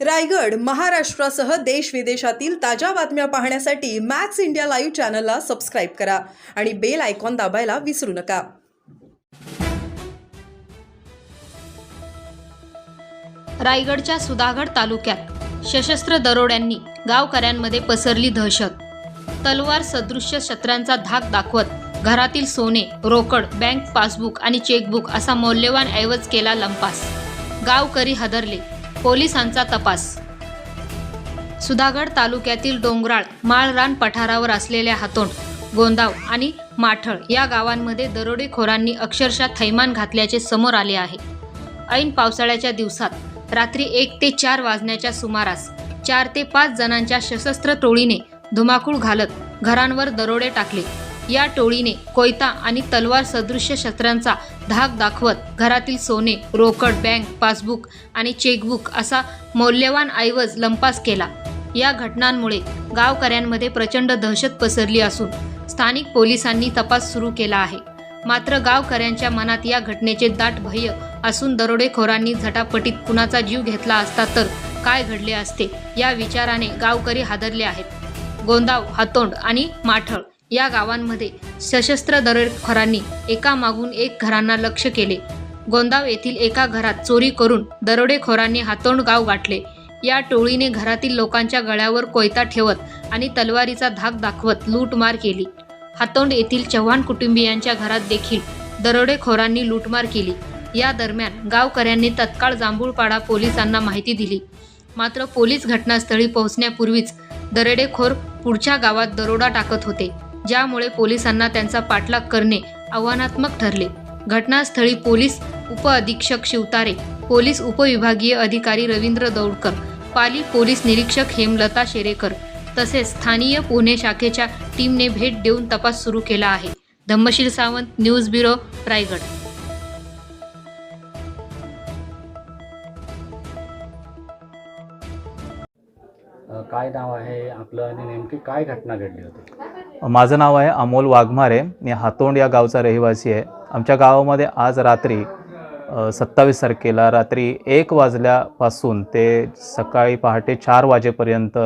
रायगड महाराष्ट्रासह देश विदेशातील ताज्या बातम्या पाहण्यासाठी मॅक्स इंडिया लाईव्ह चॅनलला सबस्क्राईब करा आणि बेल आयकॉन दाबायला विसरू नका. रायगडच्या सुधागड तालुक्यात सशस्त्र दरोड्यांनी गावकऱ्यांमध्ये पसरली दहशत. तलवार सदृश्य शस्त्रांचा धाक दाखवत घरातील सोने रोकड बँक पासबुक आणि चेकबुक असा मौल्यवान ऐवज केला लंपास. गावकरी हदरले. पोलिसांचा तपास. सुधागड तालुक्यातील डोंगराळ माळरान पठारावर असलेल्या हातोंड गोंदाव आणि माठळ या गावांमध्ये दरोडेखोरांनी अक्षरशः थैमान घातल्याचे समोर आले आहे. ऐन पावसाळ्याच्या दिवसात रात्री एक ते चार वाजण्याच्या सुमारास चार ते पाच जणांच्या सशस्त्र टोळीने धुमाकूळ घालत घरांवर दरोडे टाकले. या टोळीने कोयता आणि तलवार सदृश्य शस्त्रांचा धाक दाखवत घरातील सोने रोकड बँक पासबुक आणि चेकबुक असा मौल्यवान ऐवज लंपास केला. या घटनांमुळे गावकऱ्यांमध्ये प्रचंड दहशत पसरली असून स्थानिक पोलिसांनी तपास सुरू केला आहे. मात्र गावकऱ्यांच्या मनात या घटनेचे दाट भय असून दरोडेखोरांनी झटापटीत कुणाचा जीव घेतला असता तर काय घडले असते या विचाराने गावकरी हादरले आहेत. गोंदाव हातोंड आणि माठळ या गावांमध्ये सशस्त्र दरोडेखोरांनी एकामागून एक घरांना लक्ष केले. गोंदाव येथील एका घरात चोरी करून दरोडेखोरांनी हातोंड गाव गाठले. या टोळीने घरातील लोकांच्या गळ्यावर कोयता ठेवत आणि तलवारीचा धाक दाखवत लूटमार केली. हातोंड येथील चव्हाण कुटुंबियांच्या घरात देखील दरोडेखोरांनी लूटमार केली. या दरम्यान गावकऱ्यांनी तत्काळ जांभूळपाडा पोलिसांना माहिती दिली. मात्र पोलीस घटनास्थळी पोहोचण्यापूर्वीच दरोडेखोर पुढच्या गावात दरोडा टाकत होते. ज्यामुळे पोलिसांना त्यांचा पाठलाग करणे आव्हानात्मक ठरले. घटनास्थळी पोलीस उपअधीक्षक शिवतारे पोलीस उपविभागीय अधिकारी रवींद्र दौडकर पाली पोलीस निरीक्षक हेमलता शेरेकर तसेच स्थानीय पुणे शाखेच्या टीमने भेट देऊन तपास सुरू केला आहे. Dhammashil Sawant news bureau Raigad. काय नाव आहे आपलं आणि नेमकी काय घटना घडली होती? माझं नाव आहे अमोल वाघमारे. मी हातोंड या गावचा रहिवासी आहे. आमच्या गावामध्ये आज रात्री सत्तावीस तारखेला रात्री एक वाजल्यापासून ते सकाळी पहाटे चार वाजेपर्यंत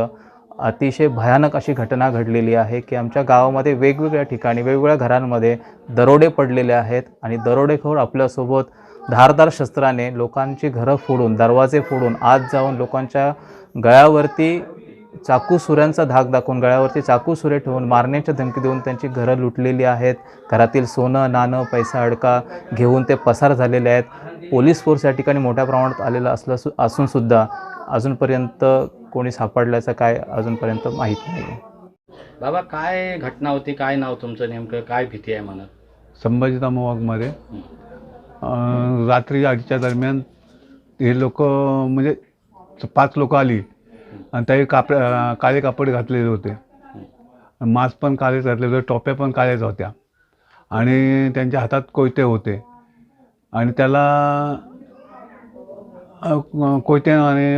अतिशय भयानक अशी घटना घडलेली आहे की आमच्या गावामध्ये वेगवेगळ्या ठिकाणी वेगवेगळ्या घरांमध्ये दरोडे पडलेले आहेत आणि दरोडेखोर आपल्यासोबत धारदार शस्त्राने लोकांची घरं फोडून दरवाजे फोडून आत जाऊन लोकांच्या गळ्यावरती चाकू सुऱ्यांचा धाक दाखवून गळ्यावरती चाकू सुरे ठेवून मारण्याच्या धमकी देऊन त्यांची घरं लुटलेली आहेत. घरातील सोनं नाणं पैसा अडका घेऊन ते पसार झालेले आहेत. पोलीस फोर्स या ठिकाणी मोठ्या प्रमाणात आलेला असलं सु असूनसुद्धा अजूनपर्यंत कोणी सापडल्याचं काय अजूनपर्यंत माहीत नाही बाबा काय घटना होती? काय नाव तुमचं नेमकं? काय भीती आहे मनात? संभाजी अं, रात्री आठच्या दरम्यान हे लोक म्हणजे पाच लोक आली. आणि त्याही काप काळे कापड घातलेले होते. मास्क पण काळेच घातलेले होते टोप्या पण काळ्याच होत्या. आणि त्यांच्या हातात कोयते होते. आणि त्याला कोयते आणि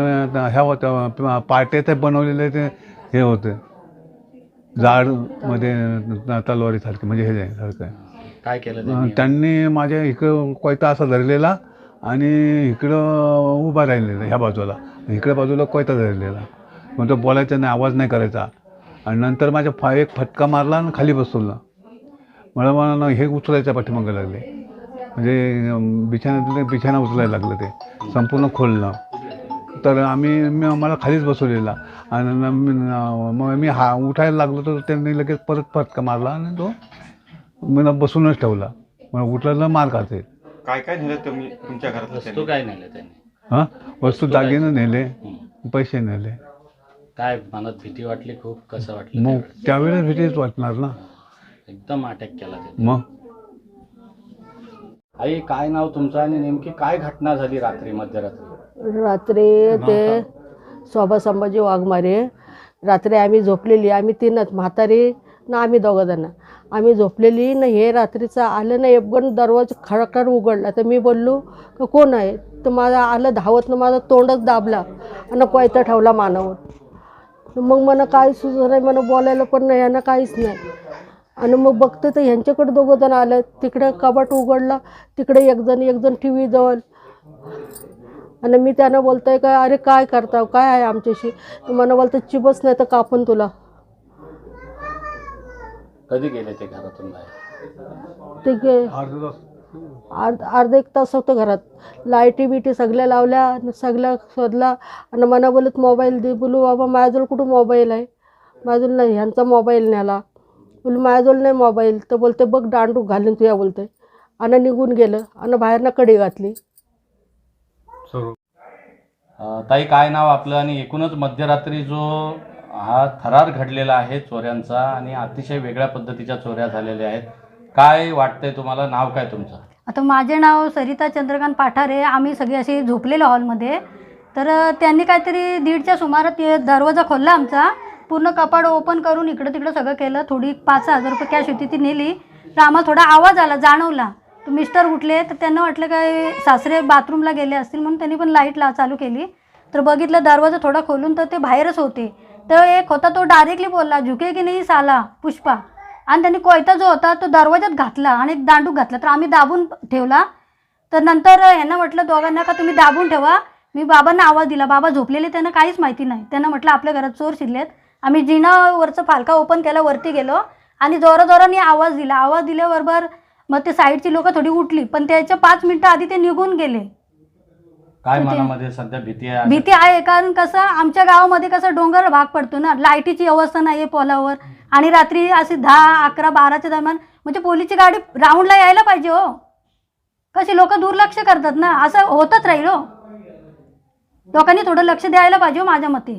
ह्या होत्या पाट्याचे बनवलेले ते हे होते. जाडमध्ये तलवारीसारखे म्हणजे हे सारखं. काय केलं? त्यांनी माझ्या इकडं कोयता असा धरलेला आणि इकडं उभा राहिलेला ह्या बाजूला. इकडे बाजूला कोयता धरलेला. मग तो बोलायचा नाही आवाज नाही करायचा. आणि नंतर माझ्या फा एक फटका मारला आणि खाली बसवला. मला मला हे उचलायच्या पाठीमागं लागले. म्हणजे बिछाण्यातले बिछाना उचलायला लागलं ते. संपूर्ण खोललं. तर आम्ही मी मला खालीच बसवलेला. आणि मग मी हा उठायला लागलो तर त्यांनी लगेच परत फटका मारला आणि तो मला बसूनच ठेवला. मला उठलेला मार खाते काय काय नेलं तुम्ही तुमच्या घरात वस्तू काय नेलं त्यांनी? हां? वस्तू दागिने नेले. पैसे नेले. काय मनात भीती वाटली खूप कसं वाटलं मग त्यावेळेस? त्यावेळेस भीतीच वाटणार ना? एकदम अटॅक केला त्यांनी. मग? आई काय नाव तुमचं आणि नेमकी काय घटना झाली रात्री मध्यरात्री? रात्री ते शोभा संभाजी वाघमारे. रात्री आम्ही झोपलेली आम्ही तीनच म्हातारी ना आम्ही दोघं जण. आम्ही झोपलेली ना हे रात्रीचं आलं ना एकदम दरवाजा खडखड उघडला. तर मी बोललो का कोण आहे? तर माझा आलं धावत ना माझा तोंडच दाबला. आणि कोयता ठेवला मानावर. मग मला काय सुचत नाही मला बोलायला पण नाही यांना काहीच नाही. आणि मग बघते तर ह्यांच्याकडे दोघं जण आलं तिकडे कपाट उघडला तिकडे एक जण एक जण टी व्ही जवळ. आणि मी त्यानं बोलतोय का अरे काय करता काय आहे आमच्याशी? तर मला बोलतं चिबच नाही तर कापून तुला. कधी गेले ते घरातून बाहेर? ते गे- अर्ध अर्धा एक तास होतं घरात. लाईटी बिटी सगळ्या लावल्या सगळ्या शोधला आणि मना बोलत मोबाईल दे. बोलू बाबा माझ्याजवळ कुठं मोबाईल आहे? माझ्याजवळ नाही ह्यांचा मोबाईल न्याला. बोलू माझ्याजवळ नाही मोबाईल. तर बोलते बघ दांडू घालून तुया बोलते. आणि निघून गेलं. आणि बाहेरनं कडी घातली. ताई काय नाव आपलं? आणि एकूणच मध्यरात्री जो हा थरार घडलेला आहे चोऱ्यांचा आणि अतिशय वेगळ्या पद्धतीच्या चोऱ्या झालेल्या आहेत काय वाटतंय तुम्हाला? नाव काय तुमचं? आता माझे नाव सरिता चंद्रकांत पाठारे आम्ही सगळे असे झोपलेलो हॉलमध्ये. तर त्यांनी काहीतरी दीडच्या सुमारात दरवाजा खोलला आमचा. पूर्ण कपाड ओपन करून इकडं तिकडं सगळं केलं. थोडी पाच हजार रुपये कॅश होती ती नेली. तर आम्हाला थोडा आवाज आला जाणवला. तर मिस्टर उठले. तर त्यांना वाटलं काय सासरे बाथरूमला गेले असतील म्हणून त्यांनी पण लाइट ला चालू केली. तर बघितलं दरवाजा थोडा खोलून तर ते बाहेरच होते. तर एक होता तो डायरेक्टली बोलला झुके की नाही साला? पुष्पा. आणि त्यांनी कोयता जो होता तो दरवाजात घातला आणि एक दांडूक घातला. तर आम्ही दाबून ठेवला. तर नंतर यांना म्हटलं दोघांना का तुम्ही दाबून ठेवा? मी बाबांना आवाज दिला. बाबा झोपलेले त्यांना काहीच माहिती नाही. त्यांना म्हटलं आपल्या घरात चोर शिरलेत. आम्ही जिनावरचं फालका ओपन केला वरती गेलो आणि जोराजोराने आवाज दिला. आवाज दिल्याबरोबर मग ते साईडची लोकं थोडी उठली. पण त्याच्या पाच मिनटं आधी ते निघून गेले. काय मनामध्ये सध्या भीती आहे? भीती आहे कारण कसं आमच्या गावामध्ये कसं डोंगर भाग पडतो ना लाईटीची व्यवस्था नाही आहे पोलावर. आणि रात्री असे दहा अकरा बाराच्या दरम्यान म्हणजे पोलीसची गाडी राऊंडला यायला पाहिजे हो. कशी लोक दुर्लक्ष करतात ना असं होतच राहील हो. लोकांनी थोडं लक्ष द्यायला पाहिजे हो माझ्या मते.